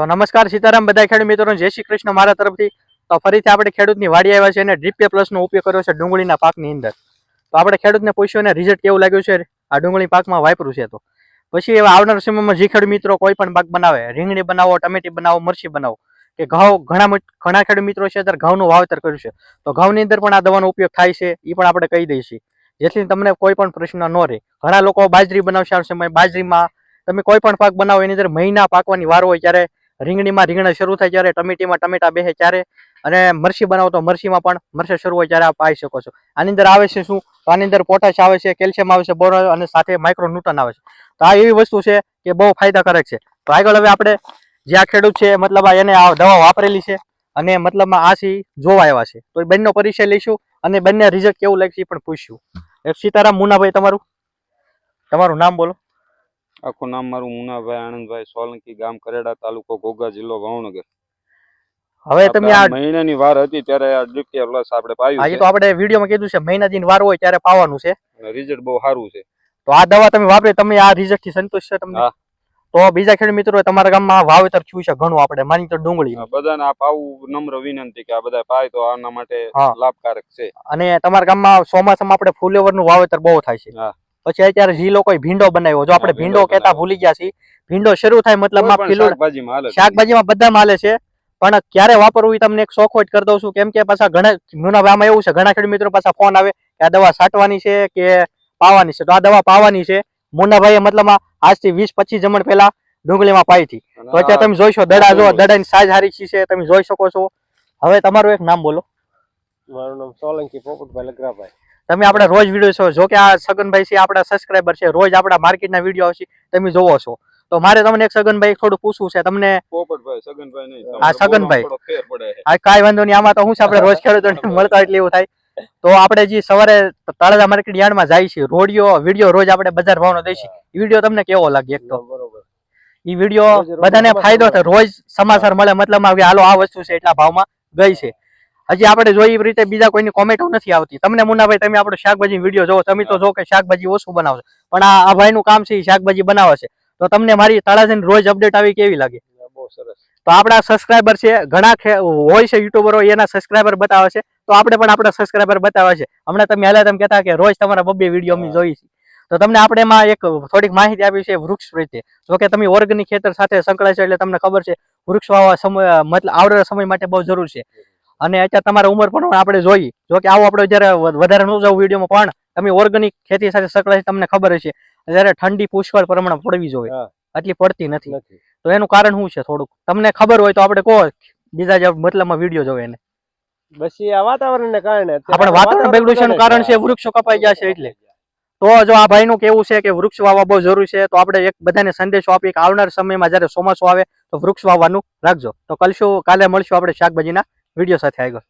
તો નમસ્કાર સીતારામ બધા ખેડૂત મિત્રો જય શ્રી કૃષ્ણ મારા તરફથી. તો ફરીથી આપણે ખેડૂતની વાડી આવ્યા છે અને ડ્રીપે પ્લસનો ઉપયોગ કર્યો છે ડુંગળીના પાકની અંદર. તો આપણે ખેડૂતને પૂછ્યું અને રિઝલ્ટ કેવું લાગ્યું છે? આ ડુંગળી પાકમાં વાપરું છે તો. પછી એવા આવનાર સમયમાં જે ખેડૂત મિત્રો કોઈ પણ પાક બનાવે, રીંગણી બનાવો, ટમેટી બનાવો, મરચી બનાવો, કે ઘઉં, ઘણા ઘણા ખેડૂત મિત્રો છે અત્યારે ઘઉંનું વાવેતર કર્યું છે. તો ઘઉંની અંદર પણ આ દવાનો ઉપયોગ થાય છે એ પણ આપણે કહી દઈશું જેથી તમને કોઈ પણ પ્રશ્ન ન રહે. ઘણા લોકો બાજરી બનાવશે આ સમય. બાજરીમાં તમે કોઈ પણ પાક બનાવો, એની અંદર મહિના પાકવાની વાર હોય ત્યારે રીંગણીમાં રીંગણા શરૂ થાય જ્યારે ટમેટીમાં ટમેટા બેસે ત્યારે અને મરસી બનાવો તો મરસીમાં પણ મરસા શરૂ હોય ત્યારે આપ પાઈ શકો છો. આની અંદર આવે છે શું? તો આની અંદર પોટાશ આવે છે, કેલ્શિયમ આવે છે, બોરો અને સાથે માઇક્રોન્યુટન આવે છે. તો આ એવી વસ્તુ છે કે બહુ ફાયદાકારક છે. તો આગળ હવે આપણે જે આ ખેડૂત છે, મતલબ એને આ દવા વાપરેલી છે અને મતલબમાં આ સી જોવા આવ્યા છે. તો એ બંનેનો પરિચય લઈશું અને બંને રિઝલ્ટ કેવું લાગશે એ પણ પૂછ્યું સીતારામ મુનાભાઈ, તમારું? તમારું નામ બોલો. આખું નામ મારું મુનાભાઈ આનંદભાઈ સોલંકી ગામ કરેડા તાલુકો ઘોઘા જિલ્લો ભાવનગર. હવે તમે આ મહિનાની વાર હતી ત્યારે આ ડિપ્ટી પ્લસ આપણે આજે પાયું તો આપણે વિડીયોમાં કીધું છે મહિના દિન વાર હોય ત્યારે પાવાનું છે. રિઝલ્ટ બહુ સારું છે. તો આ દવા તમે વાપરી તમે આ રિઝલ્ટથી સંતોષ છે તમને? તો બીજા ખેડૂત મિત્રો તમારા ગામમાં વાવેતર થયું છે ઘણું આપણે માની તો ડુંગળી. બધાને આ પાવું નમ્ર વિનંતી કે આ બધા પાય તો આના માટે. લાભકારક છે. અને તમારા ગામમાં ચોમાસામાં આપણે ફુલેવરનું વાવેતર બહુ થાય છે. પછી અત્યારે જી લોકો ભીંડો બનાવ્યો. જો આપણે ભીંડો કેતા ભૂલી ગયા છીએ. ભીંડો શરૂ થાય મતલબ શાકભાજીમાં હાલે છે. શાકભાજીમાં બધા માલે છે. પણ ક્યારે વાપરવું તમને એક શોખવટ કરી દઉં છું. કેમ કે પાછા ઘણા મુનાભાઈમાં એવું છે ઘણા ખેડૂત મિત્રો પાછા ફોન આવે કે આ દવા છાંટવાની છે કે પાવાની છે. તો આ દવા પાવાની છે. મુનાભાઈએ મતલબ આજથી વીસ પચીસ જમણ પહેલા ડુંગળીમાં પાઈ હતી. તો અત્યારે તમે જોઈશો દડા જો. દડાની સાઈઝ હારી છે તમે જોઈ શકો છો. હવે તમારું એક નામ બોલો. મારું નામ સોલંકી પોપટભાઈ લગરાભાઈ તમે આપણે રોજ વીડિયો છો જો કે આ સગનભાઈ છે આપણા સબસ્ક્રાઈબર છે રોજ આપણા માર્કેટના વીડિયો આવશે તમે જોવો છો. તો મારે તમને એક સગનભાઈ થોડું પૂછવું છે તમને પોપટભાઈ સગનભાઈ. આ કાંઈ વાંધો નહીં આમાં તો હું છે આપણે રોજ ખેડૂતોને મળતા એટલે એવું થાય. તો આપણે જે સવારે તળાજા માર્કેટ યાર્ડમાં જાય છે રોડિયો વીડિયો રોજ આપણે બજાર ભાવનો દઈ એ વીડિયો તમને કેવો લાગે એક તો? બરોબર. એ વીડિયો બધાને ફાયદો થાય રોજ સમાચાર મળે મતલબમાં કે હાલો આ વસ્તુ છે એટલા ભાવમાં ગઈ છે. હજી આપણે જોઈ એ રીતે બીજા કોઈની કોમેન્ટો નથી આવતી. તમને મુનાભાઈ તમે આપણો શાકભાજી વીડિયો જોવો તમે તો જો કે શાકભાજી ઓછું બનાવશો પણ આ ભાઈનું કામ છે એ શાકભાજી બનાવે છે. તો તમને મારી તળાજાની રોજ અપડેટ આવી કેવી લાગે? બહુ સરસ. તો આપણા સબસ્ક્રાઈબર છે ઘણા હોય છે યુટ્યુબરો એના સબસ્ક્રાઈબર બતાવે છે. તો આપણે પણ આપણા સબસ્ક્રાઈબર બતાવે છે. હમણાં તમે હાલે તમે કહેતા કે રોજ તમારા બબ્બે વીડિયો અમે જોઈ છે તો તમને આપણે એમાં એક થોડીક માહિતી આપી છે વૃક્ષ પ્રત્યે જો કે તમે ઓર્ગેનિક ખેતર સાથે સંકળાય છે એટલે તમને ખબર છે વૃક્ષ વાવવા સમય મતલબ આવનારા સમય માટે બહુ જરૂર છે. અને અત્યારે તમારા ઉંમર પણ આપણે જોઈએ. જો કે આવો આપણે જ્યારે વધારે ન જવું વિડીયોમાં પણ તમે ઓર્ગેનિક ખેતી સાથે સંકળાય તમને ખબર હશે. જ્યારે ઠંડી પુષ્કળ પ્રમાણે પડવી જોઈએ. આટલી પડતી નથી. તો એનું કારણ શું છે થોડુંક? તમને ખબર હોય તો આપણે કહો. બીજા જે મતલબમાં વીડિયો જોવે એને. બસ આ વાતાવરણને કારણે આપણે વાતાવરણ કારણ છે. વૃક્ષો કપાઈ ગયા છે એટલે. તો જો આ ભાઈનું કેવું છે કે વૃક્ષ વાવવા બહુ જરૂરી છે તો આપણે એક બધાને સંદેશો આપીએ કે આવનાર સમયમાં જ્યારે ચોમાસું આવે તો વૃક્ષ વાવવાનું રાખજો. તો કલશું કાલે મળશું આપણે શાકભાજીના. વીડિયો સાથે આગળ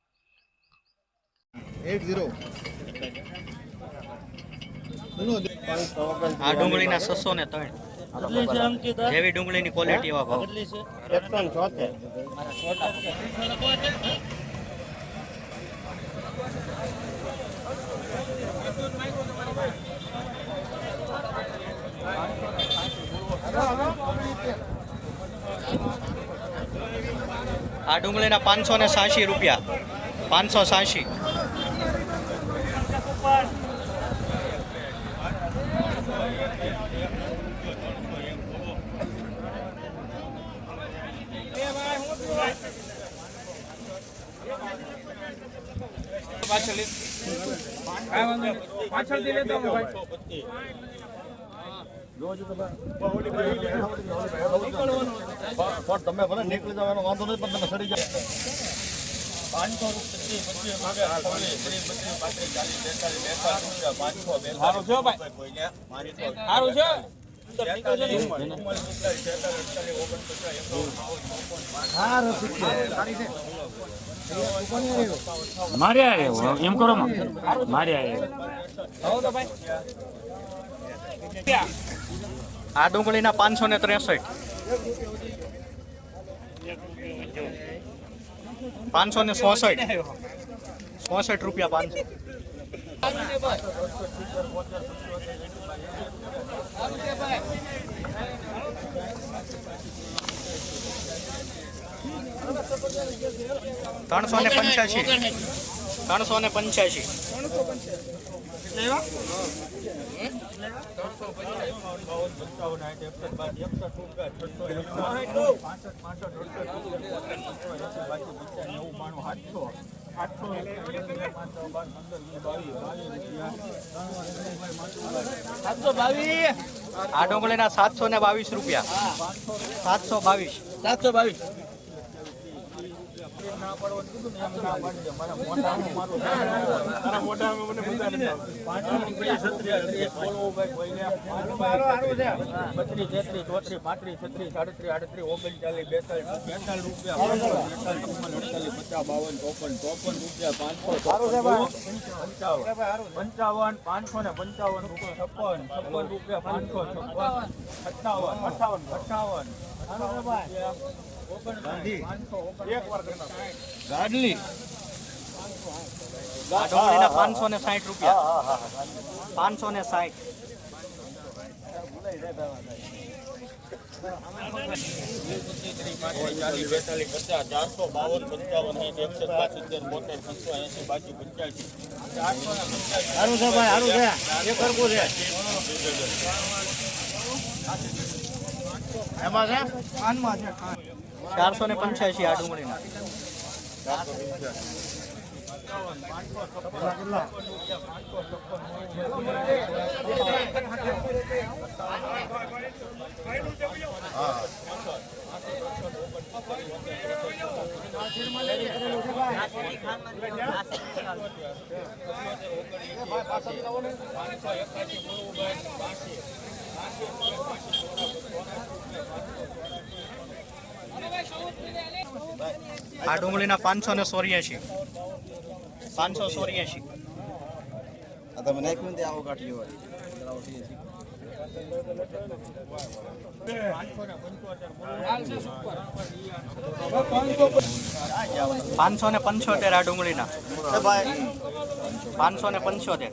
આ ડુંગળીના છસો ને ત્રણ. જેવી ડુંગળીની ક્વોલિટી એવા ભાવ. એકસો ને છોતેર. આ ડુંગળીના પાંચસો ને સાંશી રૂપિયા. પાંચસો સાંશી. પણ તમે ભલે નીકળી જાવ એનો વાંધો નહીં પણ તમે સડી જાવ મારે આવ્યો એમ કરો મારે આવ્યો આ ડુંગળીના પાંચસો ને ત્રેસઠ. પાંચસો ને ચોસઠ ચોસઠ રૂપિયા પાંચસો. ત્રણસો ને પંચ્યાસી. ત્રણસો ને પંચ્યાસી. આ ડુંગળીના સાતસો ને બાવીસ રૂપિયા. સાતસો બાવીસ. સાતસો બાવીસ. બત્રીસ તેત્રીસ ચોત્રીસ પાંત્રીસ છત્રીસ સાડત્રીસ આડત્રીસ ઓગણચાલીસ બેતાલીસ બેતાલીસ રૂપિયા પચાસ બાવન ચોપન ચોપન રૂપિયા પાંચસો પંચાવન પાંચસો ને પંચાવન રૂપિયા છપ્પન છપ્પન રૂપિયા પાંચસો છપ્પન અઠાવન અઠાવન અઠાવન ગાડલી. આ ડુંગળીના પાંચસો ને સાઠ રૂપિયા. પાંચસો ને સાઠ. ચાલીસ બેતાલીસ પચાસ ચારસો બાવન પંચાવન સાઠ એકસઠ બાસઠ બોતેર પંચો એસી બાસી પંચ્યાસી ચારસો ને પંચ્યાસી. સારું છે ભાઈ સારું છે. એ કરવું છે. એમાં છે? ચારસો ને પંચ્યાસી આ ડુંગળીના. આ ડુંગળીના પાંચસો ને સોરિયાસી. પાંચસો સોરિયાસી. તમે નાખ્યું ને આવો કાઢી હોય. પાંચસો ને પંચોતેર આ ડુંગળીના. પાંચસો ને પંચોતેર.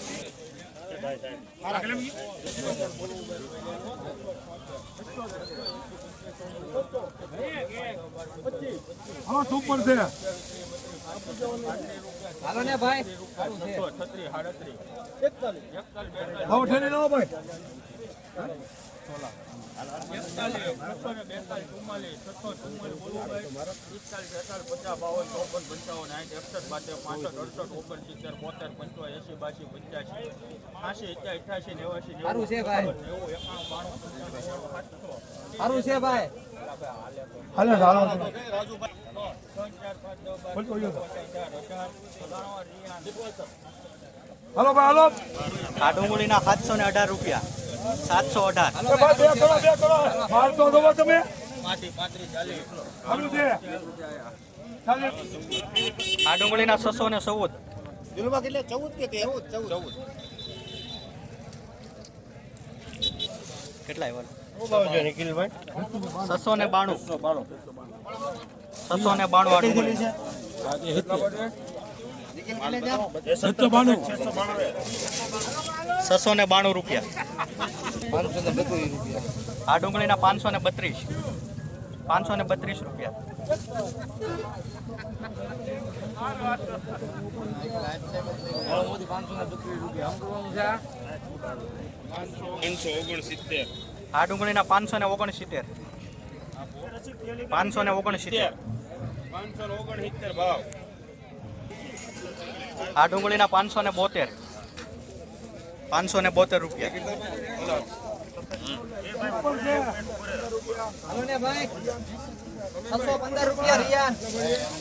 પાટેલી એમને બોલાવી હાલો ને ભાઈ. છત્રીસ સાડત્રીસ બેતાલીસ ચુમ્માલીસ છસો ચુમ્માલીસ બોલું પિસ્તાલીસ પચાસ બાવન ચોપન પંચાવન સાઠ એકસઠ બાતેર પાંસઠ અડસઠ ઓગણસિત્તેર બોતેર પંચો એસી બાસી પંચ્યાસી આસી એક્યા અઠ્યાસી નેવાસી સારું છે ભાઈ. નેવું એકાણું બાણું પંચાણું નેવું સાતસો સારું છે ભાઈ રિયાન આ ડુંગળીના સાતસો ને અઢાર રૂપિયા. સાતસો અઢાર. આ ડુંગળીના છસો ને ચૌદ. કેટલે? આવ્યા? છે છસો ને બાણું. છસો ને બાણું આ ડુંગળી. છસો ને બાણું રૂપિયા. આ ડુંગળીના પાંચસો ને બત્રીસ. પાંચસો ને બત્રીસ રૂપિયા. આ ડુંગળીના પાંચસો ને ઓગણસિત્તેર. પાંચસો ને ઓગણસિત્તેર. આ ડુંગળીના પાંચસો ને બોતેર. પાંચસો ને બોતેર રૂપિયા.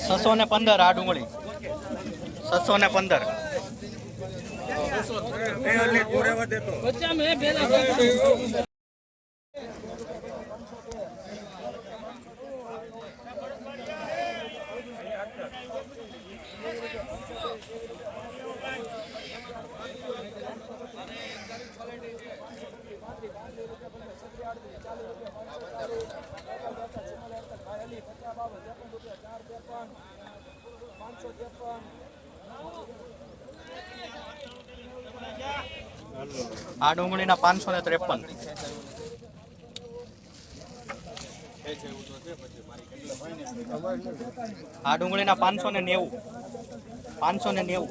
છસો ને પંદર આ ડુંગળી છસો ને પંદર. આ ડુંગળીના પાંચસો ને ત્રેપન. આ ડુંગળીના પાંચસો ને નેવું. પાંચસો ને નેવું.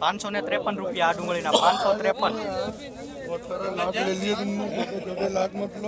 પાંચસો ને ત્રેપન રૂપિયા આ ડુંગળીના પાંચસો ત્રેપન. લાખ મતલબ